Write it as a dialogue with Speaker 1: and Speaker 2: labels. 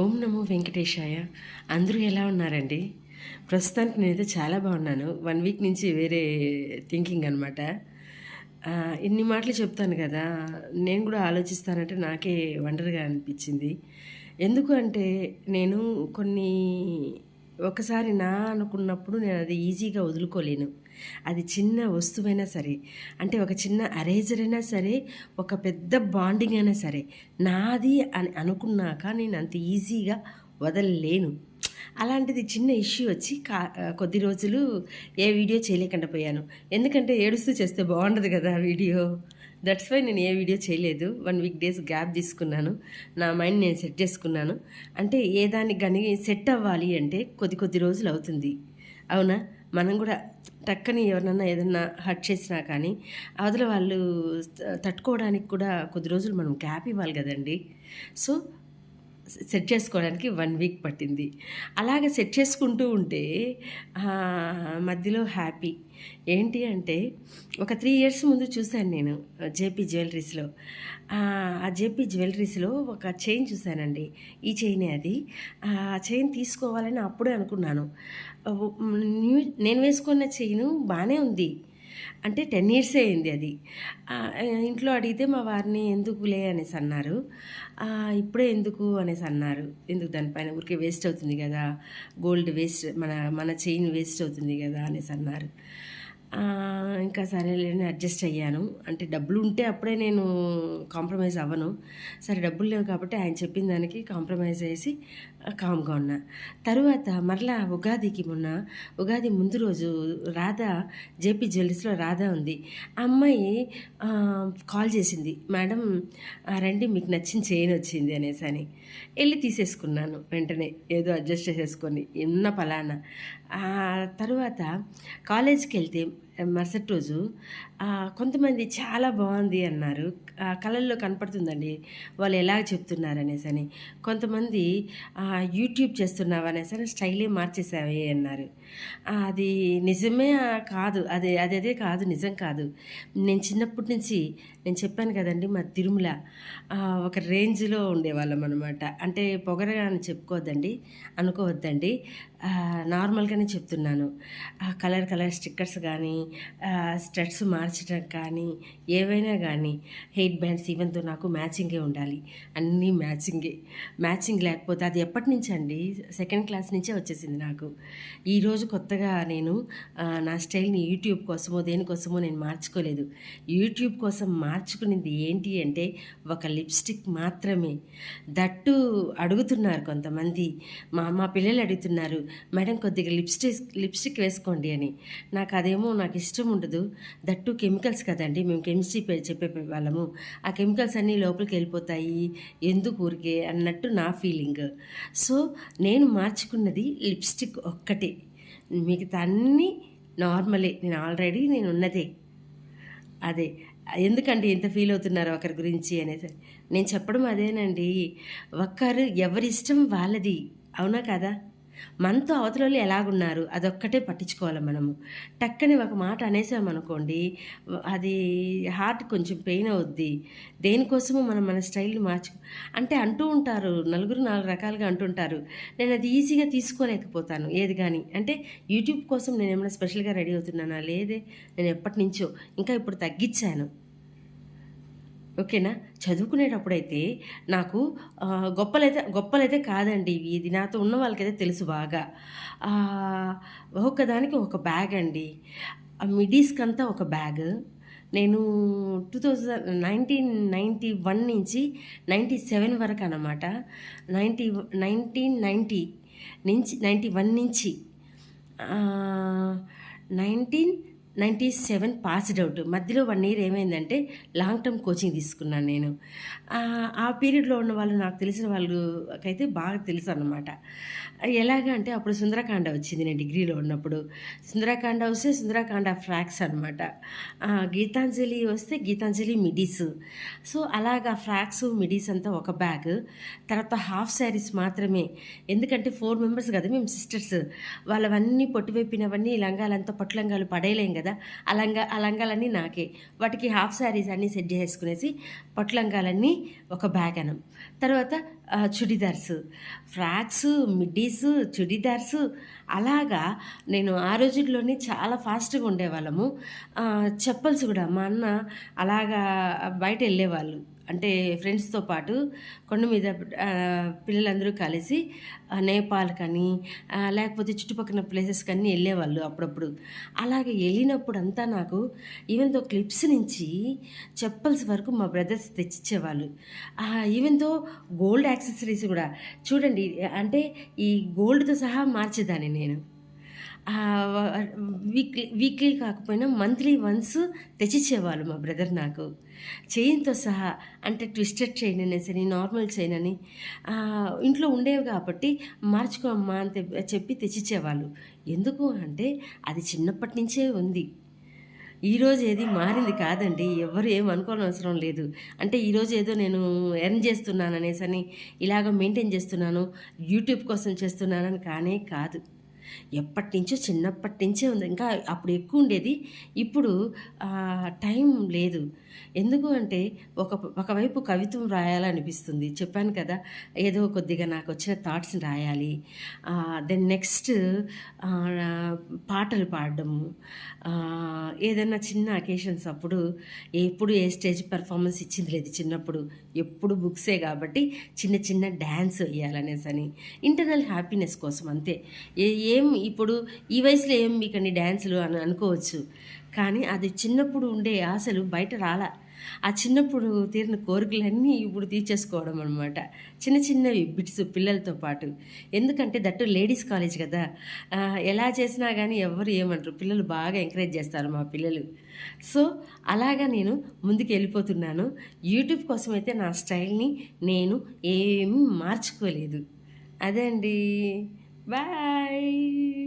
Speaker 1: ఓం నమో వెంకటేశాయ. అందరూ ఎలా ఉన్నారండి? ప్రస్తుతానికి నేనైతే చాలా బాగున్నాను. వన్ వీక్ నుంచి వేరే థింకింగ్ అనమాట ఇన్ని మాటలు చెప్తాను కదా. నేను కూడా ఆలోచిస్తానంటే నాకే వండర్గా అనిపించింది. ఎందుకు అంటే నేను కొన్ని ఒకసారి నా అనుకున్నప్పుడు నేను అది ఈజీగా వదులుకోలేను. అది చిన్న వస్తువైనా సరే అంటే ఒక చిన్న అరేజర్ అయినా సరే ఒక పెద్ద బాండింగ్ అయినా సరే నాది అని అనుకున్నాక నేను అంత ఈజీగా వదలలేను. అలాంటిది చిన్న ఇష్యూ వచ్చి కా కొద్ది రోజులు ఏ వీడియో చేయలేకుండా పోయాను. ఎందుకంటే ఏడుస్తూ చేస్తే బాగుండదు కదా ఆ వీడియో. దట్స్ వై నేను ఏ వీడియో చేయలేదు. వన్ వీక్ డేస్ గ్యాప్ తీసుకున్నాను. నా మైండ్ నేను సెట్ చేసుకున్నాను. అంటే ఏ దానికి కానీ సెట్ అవ్వాలి అంటే కొద్ది కొద్ది రోజులు అవుతుంది. అవునా? మనం కూడా టక్కని ఎవరినన్నా ఏదన్నా హర్ట్ చేసినా కానీ అవతల వాళ్ళు తట్టుకోవడానికి కూడా కొద్ది రోజులు మనం గ్యాప్ ఇవ్వాలి కదండి. సో సెట్ చేసుకోవడానికి వన్ వీక్ పట్టింది. అలాగే సెట్ చేసుకుంటూ ఉంటే మధ్యలో హ్యాపీ. ఏంటి అంటే ఒక త్రీ ఇయర్స్ ముందు చూశాను నేను జేపీ జ్యువెలరీస్లో. ఆ జేపీ జ్యువెలరీస్లో ఒక చైన్ చూశానండి. ఈ చైనే అది. ఆ చైన్ తీసుకోవాలని అప్పుడే అనుకున్నాను. న్యూ నేను వేసుకున్న చైను బాగానే ఉంది. అంటే టెన్ ఇయర్సే అయింది అది. ఇంట్లో అడిగితే మా వారిని ఎందుకులే అనేసి అన్నారు. ఇప్పుడే ఎందుకు అనేసి అన్నారు. ఎందుకు దానిపైన ఊరికే వేస్ట్ అవుతుంది కదా. గోల్డ్ వేస్ట్ మన మన చైన్ వేస్ట్ అవుతుంది కదా అనేసి అన్నారు. ఇంకా సరేలేని అడ్జస్ట్ అయ్యాను. అంటే డబ్బులు ఉంటే అప్పుడే నేను కాంప్రమైజ్ అవ్వను. సరే డబ్బులు లేవు కాబట్టి ఆయన చెప్పిన దానికి కాంప్రమైజ్ చేసి కామ్గా ఉన్నా. తరువాత మరలా ఉగాదికి మొన్న ఉగాది ముందు రోజు రాధా జేపీ జ్యువెలరీస్లో రాధా ఉంది. ఆ అమ్మాయి కాల్ చేసింది మేడం రండి మీకు నచ్చిన చైన్ వచ్చింది అనేసి అని. వెళ్ళి తీసేసుకున్నాను వెంటనే ఏదో అడ్జస్ట్ చేసేసుకొని ఉన్న పలానా. తరువాత కాలేజ్కి వెళ్తే మరుసటి రోజు కొంతమంది చాలా బాగుంది అన్నారు. ఆ, కళల్లో కనపడుతుందండి వాళ్ళు ఎలా చెప్తున్నారు అనేసి అని. కొంతమంది యూట్యూబ్ చేస్తున్నావు అనేసి అని స్టైలే మార్చేసావే అన్నారు. అది నిజమే కాదు అదే అది అదే కాదు నిజం కాదు. నేను చిన్నప్పటి నుంచి నేను చెప్పాను కదండి మా తిరుమల ఒక రేంజ్లో ఉండేవాళ్ళం అనమాట అంటే పొగరగా అని చెప్పుకోవద్దండి అనుకోవద్దండి. నార్మల్గానే చెప్తున్నాను. కలర్ కలర్ స్టిక్కర్స్ కానీ స్టడ్స్ మార్చడం కానీ ఏవైనా కానీ హెయిర్ బ్యాండ్స్ ఈవెన్తో నాకు మ్యాచింగే ఉండాలి. అన్నీ మ్యాచింగే. మ్యాచింగ్ లేకపోతే అది ఎప్పటి నుంచి అండి? సెకండ్ క్లాస్ నుంచే వచ్చేసింది నాకు. ఈరోజు కొత్తగా నేను నా స్టైల్ని యూట్యూబ్ కోసమో దేనికోసమో నేను మార్చుకోలేదు. యూట్యూబ్ కోసం మార్చుకునింది ఏంటి అంటే ఒక లిప్స్టిక్ మాత్రమే. దట్టు అడుగుతున్నారు కొంతమంది. మా మా పిల్లలు అడుగుతున్నారు మేడం కొద్దిగా లిప్స్టిక్ లిప్స్టిక్ వేసుకోండి అని. నాకు అదేమో నాకు ఇష్టం ఉండదు. దట్టు కెమికల్స్ కదండి మేము కెమిస్ట్రీ పే- చెప్పే వాళ్ళము. ఆ కెమికల్స్ అన్నీ లోపలికి వెళ్ళిపోతాయి. ఎందుకు ఊరికే అన్నట్టు నా ఫీలింగ్. సో నేను మార్చుకున్నది లిప్స్టిక్ ఒక్కటే. మిగతా అన్నీ నార్మలే. నేను ఆల్రెడీ నేను ఉన్నదే. అదే. ఎందుకండి ఇంత ఫీల్ అవుతున్నారు ఒకరి గురించి అనేది నేను చెప్పడం అదేనండి. ఒక్కరు ఎవరిష్టం వాళ్ళది. అవునా కదా? మనతో అవతలలో ఎలాగున్నారు అదొక్కటే పట్టించుకోవాలి మనము. టక్కని ఒక మాట అనేసామనుకోండి అది హార్ట్ కొంచెం పెయిన్ అవుద్ది. దేనికోసమో మనం మన స్టైల్ని మార్చు అంటే అంటూ ఉంటారు నలుగురు నాలుగు రకాలుగా అంటుంటారు నేను అది ఈజీగా తీసుకోలేకపోతాను ఏది కానీ అంటే యూట్యూబ్ కోసం నేను ఏమైనా స్పెషల్గా రెడీ అవుతున్నానా? లేదే నేను ఎప్పటి నుంచో. ఇంకా ఇప్పుడు తగ్గించాను. ఓకేనా? చదువుకునేటప్పుడైతే నాకు గొప్పలైతే గొప్పలైతే కాదండి ఇవి. ఇది నాతో ఉన్న వాళ్ళకైతే తెలుసు బాగా. ఒక్కదానికి ఒక బ్యాగ్ అండి. ఆ మిడీస్కి అంతా ఒక బ్యాగ్. నేను two thousand nineteen ninety one నుంచి నైంటీ సెవెన్ వరకు అనమాట నైంటీ నైన్టీన్ నైంటీ నుంచి నైంటీ వన్ నుంచి nineteen ninety seven passed out. మధ్యలో వన్ ఇయర్ ఏమైందంటే లాంగ్ టర్మ్ కోచింగ్ తీసుకున్నాను నేను. ఆ, పీరియడ్లో ఉన్న వాళ్ళు నాకు తెలిసిన వాళ్ళకైతే బాగా తెలుసు అనమాట ఎలాగ అంటే అప్పుడు సుందరకాండ వచ్చింది నేను డిగ్రీలో ఉన్నప్పుడు. సుందరకాండ వస్తే సుందరకాండ ఫ్రాక్స్ అనమాట గీతాంజలి వస్తే గీతాంజలి మిడీస్. సో అలాగా ఫ్రాక్స్ మిడీస్ అంతా ఒక బ్యాగ్. తర్వాత హాఫ్ శారీస్ మాత్రమే. ఎందుకంటే ఫోర్ మెంబర్స్ కదా మేము సిస్టర్స్. వాళ్ళవన్నీ పొట్టివైపినవన్నీ లంగాలంతా పట్టు లంగాలు పడేయలేం కదా. కదా? ఆ అలంగాలన్నీ నాకే. వాటికి హాఫ్ శారీస్ అన్నీ సెట్ చేసుకునేసి పొట్లంగాలన్నీ ఒక బ్యాగ్ అనం. తర్వాత చుడిదార్స్. Frocks middies chudidars. అలాగా నేను ఆ రోజుల్లోనే చాలా ఫాస్ట్గా ఉండేవాళ్ళము. చెప్పల్స్ కూడా మా అన్న అలాగా బయట వెళ్ళేవాళ్ళు. అంటే ఫ్రెండ్స్తో పాటు కొండ మీద పిల్లలందరూ కలిసి నేపాల్ కానీ లేకపోతే చుట్టుపక్కల ప్లేసెస్ కానీ వెళ్ళేవాళ్ళు అప్పుడప్పుడు. అలాగే వెళ్ళినప్పుడు అంతా నాకు ఈవెన్తో క్లిప్స్ నుంచి చెప్పల్స్ వరకు మా బ్రదర్స్ తెచ్చిచ్చేవాళ్ళు. ఈవెన్తో గోల్డ్ యాక్సెసరీస్ కూడా చూడండి అంటే ఈ గోల్డ్తో సహా మార్చేదాన్ని నేను. వీక్లీ వీక్లీ కాకపోయినా మంత్లీ వన్స్ తెచ్చిచ్చేవాళ్ళు మా బ్రదర్ నాకు. చైన్తో సహా అంటే ట్విస్టెడ్ చైన్ అనేసి నార్మల్ చైన్ అని ఇంట్లో ఉండేవి కాబట్టి మార్చుకో అమ్మా అని చెప్పి తెచ్చిచ్చేవాళ్ళు. ఎందుకు అంటే అది చిన్నప్పటి నుంచే ఉంది. ఈరోజు ఏది మారింది కాదండి ఎవరు ఏం అనుకోని అవసరం లేదు. అంటే ఈరోజు ఏదో నేను ఎర్న్ చేస్తున్నాను అనేసని ఇలాగ మెయింటైన్ చేస్తున్నాను యూట్యూబ్ కోసం చేస్తున్నానని కానే కాదు. ఎప్పటి నుంచో చిన్నప్పటి నుంచే ఉంది. ఇంకా అప్పుడు ఎక్కువ ఉండేది. ఇప్పుడు టైం లేదు. ఎందుకు అంటే ఒక ఒకవైపు కవిత్వం రాయాలనిపిస్తుంది. చెప్పాను కదా ఏదో కొద్దిగా నాకు వచ్చిన థాట్స్ని రాయాలి. దెన్ నెక్స్ట్ పాటలు పాడడము ఏదైనా చిన్న అకేషన్స్ అప్పుడు ఎప్పుడు ఏ స్టేజ్ పెర్ఫార్మెన్స్ ఇచ్చింది లేదు చిన్నప్పుడు. ఎప్పుడు బుక్సే కాబట్టి చిన్న చిన్న డ్యాన్స్ వేయాలనేసి అని ఇంటర్నల్ హ్యాపీనెస్ కోసం అంతే. ఏ ఏ ఏం ఇప్పుడు ఈ వయసులో ఏం మీకు అన్ని డ్యాన్సులు అని అనుకోవచ్చు. కానీ అది చిన్నప్పుడు ఉండే ఆశలు బయట రాలా. ఆ చిన్నప్పుడు తీరిన కోరికలన్నీ ఇప్పుడు తీర్చేసుకోవడం అనమాట చిన్న చిన్నవి బిట్స్ పిల్లలతో పాటు. ఎందుకంటే దట్టు లేడీస్ కాలేజ్ కదా. ఎలా చేసినా కానీ ఎవరు ఏమంటారు. పిల్లలు బాగా ఎంకరేజ్ చేస్తారు మా పిల్లలు. సో అలాగా నేను ముందుకు వెళ్ళిపోతున్నాను. యూట్యూబ్ కోసం అయితే నా స్టైల్ని నేను ఏమీ మార్చుకోలేదు. అదే అండి. Bye.